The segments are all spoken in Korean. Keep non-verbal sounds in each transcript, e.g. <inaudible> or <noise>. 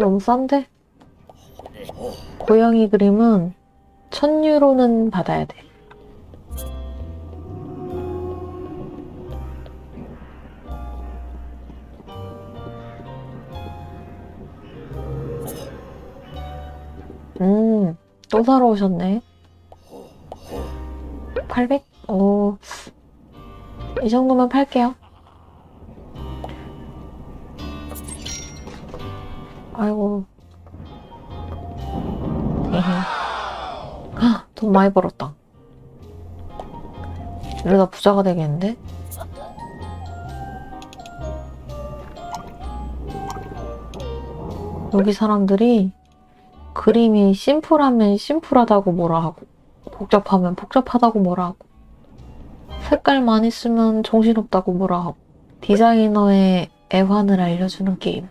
너무 싼데? 고양이 그림은 1000유로는 받아야 돼. 음, 또 사러 오셨네. 800? 오, 이 정도면 팔게요. 아이고. 에헤. 헉, 돈 많이 벌었다. 이러다 부자가 되겠는데? 여기 사람들이 그림이 심플하면 심플하다고 뭐라 하고, 복잡하면 복잡하다고 뭐라 하고, 색깔 많이 쓰면 정신없다고 뭐라 하고, 디자이너의 애환을 알려주는 게임.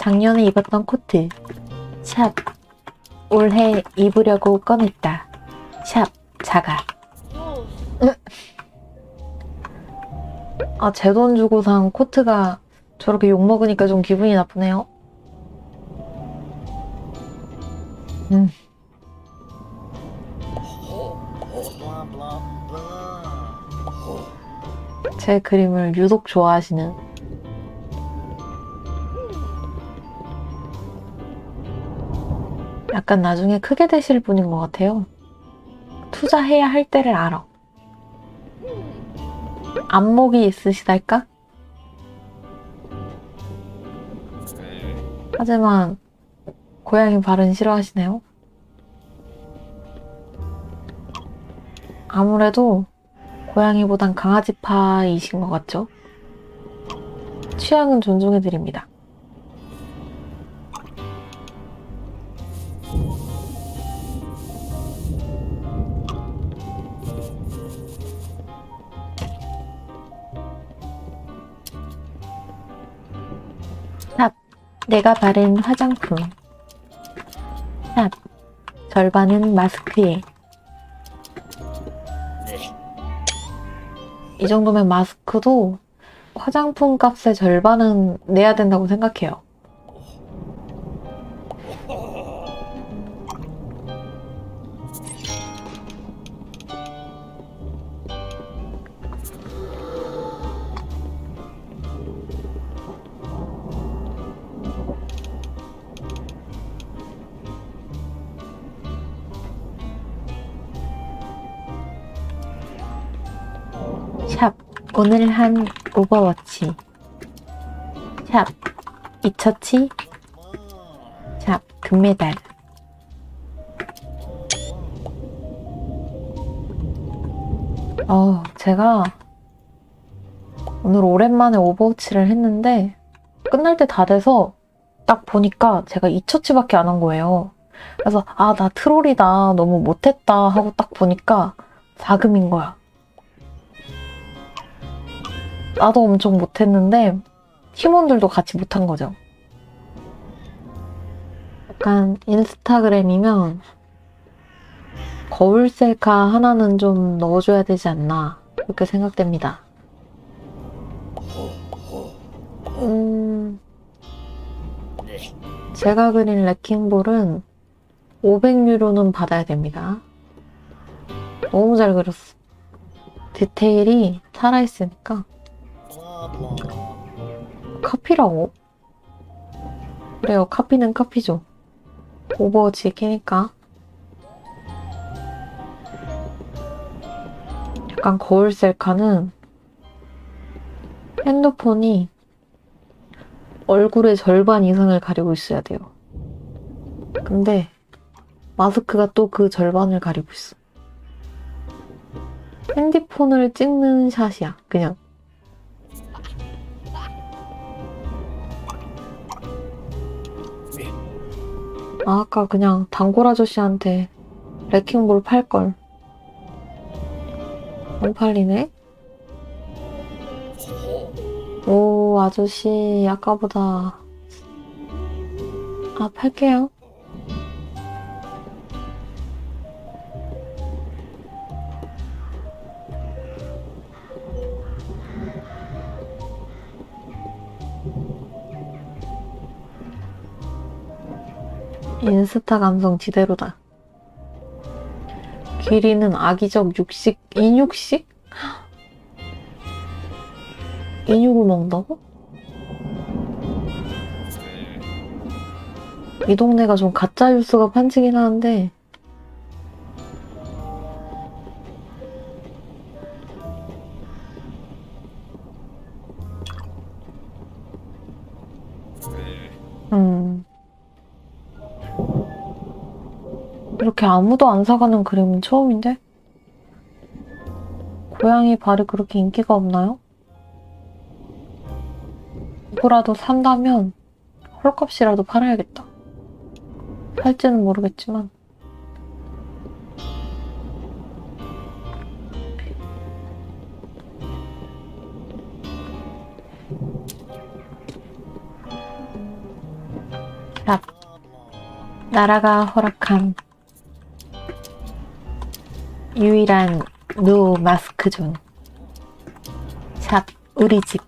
작년에 입었던 코트. 샵, 올해 입으려고 꺼냈다. 샵, 작아. 아, 제 돈 주고 산 코트가 저렇게 욕먹으니까 좀 기분이 나쁘네요. 음. 제 그림을 유독 좋아하시는. 약간 나중에 크게 되실 분인 것 같아요. 투자해야 할 때를 알아. 안목이 있으시달까? 하지만 고양이 발은 싫어하시네요. 아무래도 고양이보단 강아지파이신 것 같죠? 취향은 존중해드립니다. 내가 바른 화장품. 샵, 절반은 마스크에. 이 정도면 마스크도 화장품 값의 절반은 내야 된다고 생각해요. 오늘 한 오버워치. 샵, 이처치. 샵, 금메달. 어, 제가 오늘 오랜만에 오버워치를 했는데 끝날 때 다 돼서 딱 보니까 제가 이처치밖에 안 한 거예요. 그래서 아, 나 트롤이다. 너무 못했다 하고 딱 보니까 4금인 거야. 나도 엄청 못했는데 팀원들도 같이 못한 거죠. 약간 인스타그램이면 거울 셀카 하나는 좀 넣어줘야 되지 않나 그렇게 생각됩니다. 음, 제가 그린 레킹볼은 500유로는 받아야 됩니다. 너무 잘 그렸어. 디테일이 살아있으니까 카피라고? 그래요, 카피는 카피죠. 오버워치 키니까. 약간 거울 셀카는 핸드폰이 얼굴의 절반 이상을 가리고 있어야 돼요. 근데 마스크가 또 그 절반을 가리고 있어. 핸드폰을 찍는 샷이야, 그냥. 아, 아까 그냥 단골 아저씨한테 레킹볼 팔걸. 안 팔리네? 오, 아저씨, 아까보다. 아, 팔게요. 인스타 감성 지대로다. 길이는 악의적 육식, 인육식? <gasps> 인육을 먹는다고? 이 동네가 좀 가짜 뉴스가 판치긴 하는데 음 이렇게 아무도 안 사가는 그림은 처음인데 고양이 발이 그렇게 인기가 없나요? 이거라도 산다면 헐값이라도 팔아야겠다. 팔지는 모르겠지만. 자, 나라가 허락한 유일한 노 마스크 존. 샵, 우리 집.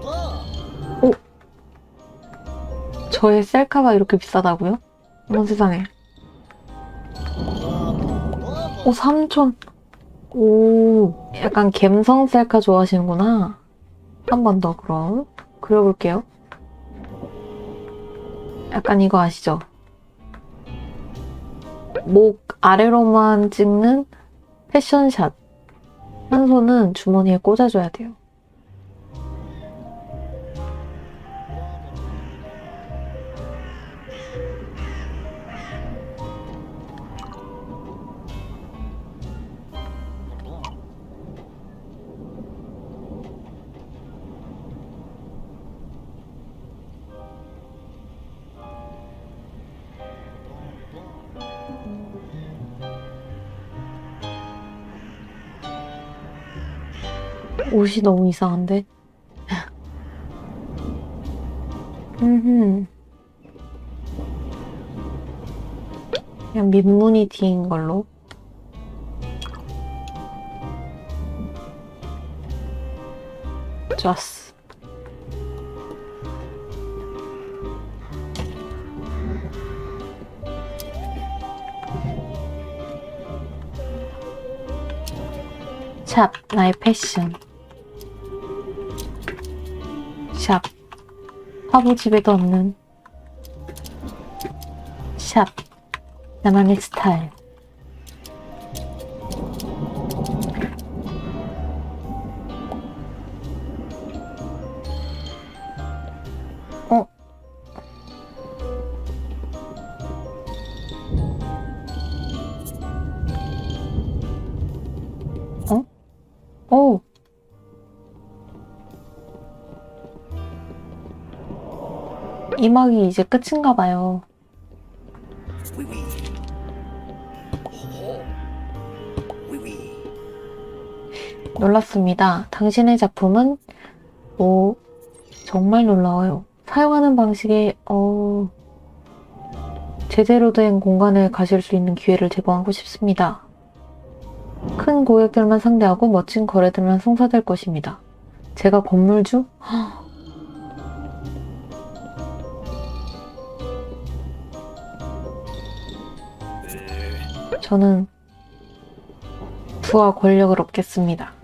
Blah. 저의 셀카가 이렇게 비싸다고요? 어머 세상에. 오, 삼촌. 오, 약간 갬성 셀카 좋아하시는구나. 한 번 더 그럼 그려볼게요. 약간 이거 아시죠? 목 아래로만 찍는 패션샷. 한 손은 주머니에 꽂아줘야 돼요. 옷이 너무 이상한데? 그냥 민무늬 티인 걸로. 좋았어. 샵, 나의 패션. 샵, 화보 집에도 없는 샵, 나만의 스타일. 어? 어? 오! 이 막이 이제 끝인가 봐요. 놀랍습니다. 당신의 작품은 오 정말 놀라워요. 사용하는 방식이 어 제대로 된 공간에 가실 수 있는 기회를 제공하고 싶습니다. 큰 고객들만 상대하고 멋진 거래들만 성사될 것입니다. 제가 건물주? 저는 부와 권력을 얻겠습니다.